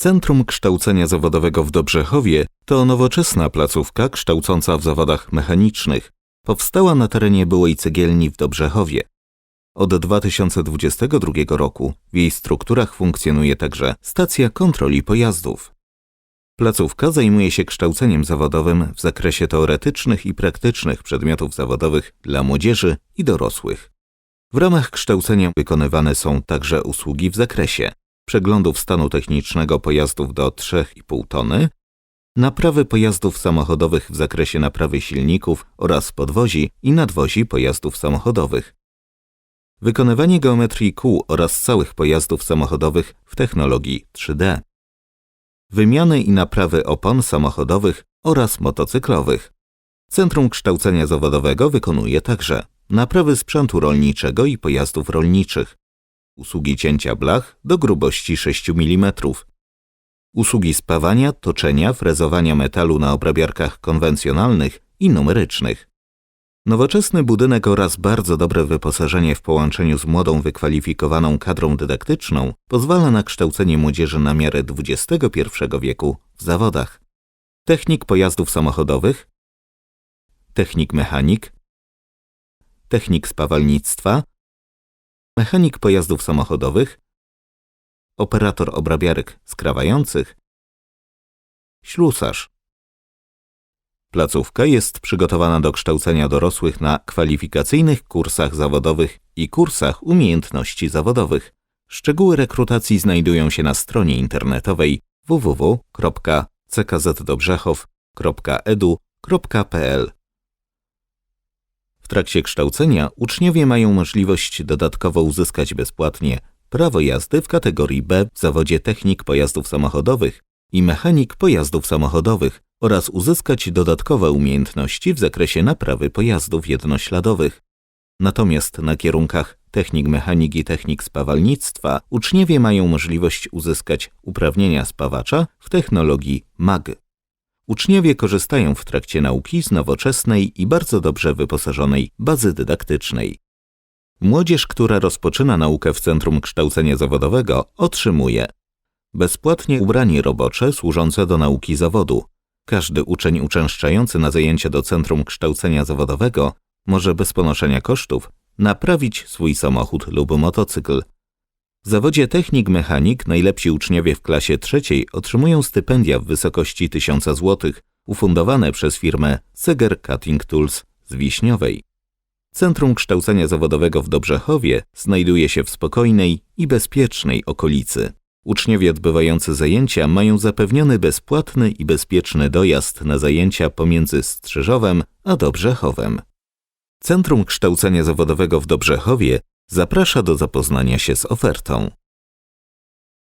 Centrum Kształcenia Zawodowego w Dobrzechowie to nowoczesna placówka kształcąca w zawodach mechanicznych. Powstała na terenie byłej cegielni w Dobrzechowie. Od 2022 roku w jej strukturach funkcjonuje także stacja kontroli pojazdów. Placówka zajmuje się kształceniem zawodowym w zakresie teoretycznych i praktycznych przedmiotów zawodowych dla młodzieży i dorosłych. W ramach kształcenia wykonywane są także usługi w zakresie przeglądów stanu technicznego pojazdów do 3,5 tony, naprawy pojazdów samochodowych w zakresie naprawy silników oraz podwozi i nadwozi pojazdów samochodowych, wykonywanie geometrii kół oraz całych pojazdów samochodowych w technologii 3D, wymiany i naprawy opon samochodowych oraz motocyklowych. Centrum Kształcenia Zawodowego wykonuje także naprawy sprzętu rolniczego i pojazdów rolniczych, usługi cięcia blach do grubości 6 mm, usługi spawania, toczenia, frezowania metalu na obrabiarkach konwencjonalnych i numerycznych. Nowoczesny budynek oraz bardzo dobre wyposażenie w połączeniu z młodą, wykwalifikowaną kadrą dydaktyczną pozwala na kształcenie młodzieży na miarę XXI wieku w zawodach. Technik pojazdów samochodowych, technik mechanik, technik spawalnictwa, mechanik pojazdów samochodowych, operator obrabiarek skrawających, ślusarz. Placówka jest przygotowana do kształcenia dorosłych na kwalifikacyjnych kursach zawodowych i kursach umiejętności zawodowych. Szczegóły rekrutacji znajdują się na stronie internetowej www.ckzdobrzechów.edu.pl. Trakcie kształcenia uczniowie mają możliwość dodatkowo uzyskać bezpłatnie prawo jazdy w kategorii B w zawodzie technik pojazdów samochodowych i mechanik pojazdów samochodowych oraz uzyskać dodatkowe umiejętności w zakresie naprawy pojazdów jednośladowych. Natomiast na kierunkach technik mechanik i technik spawalnictwa uczniowie mają możliwość uzyskać uprawnienia spawacza w technologii MAG. Uczniowie korzystają w trakcie nauki z nowoczesnej i bardzo dobrze wyposażonej bazy dydaktycznej. Młodzież, która rozpoczyna naukę w Centrum Kształcenia Zawodowego, otrzymuje bezpłatnie ubranie robocze służące do nauki zawodu. Każdy uczeń uczęszczający na zajęcia do Centrum Kształcenia Zawodowego może bez ponoszenia kosztów naprawić swój samochód lub motocykl. W zawodzie technik mechanik najlepsi uczniowie w klasie trzeciej otrzymują stypendia w wysokości 1000 zł, ufundowane przez firmę Seger Cutting Tools z Wiśniowej. Centrum Kształcenia Zawodowego w Dobrzechowie znajduje się w spokojnej i bezpiecznej okolicy. Uczniowie odbywający zajęcia mają zapewniony bezpłatny i bezpieczny dojazd na zajęcia pomiędzy Strzyżowem a Dobrzechowem. Centrum Kształcenia Zawodowego w Dobrzechowie zaprasza do zapoznania się z ofertą.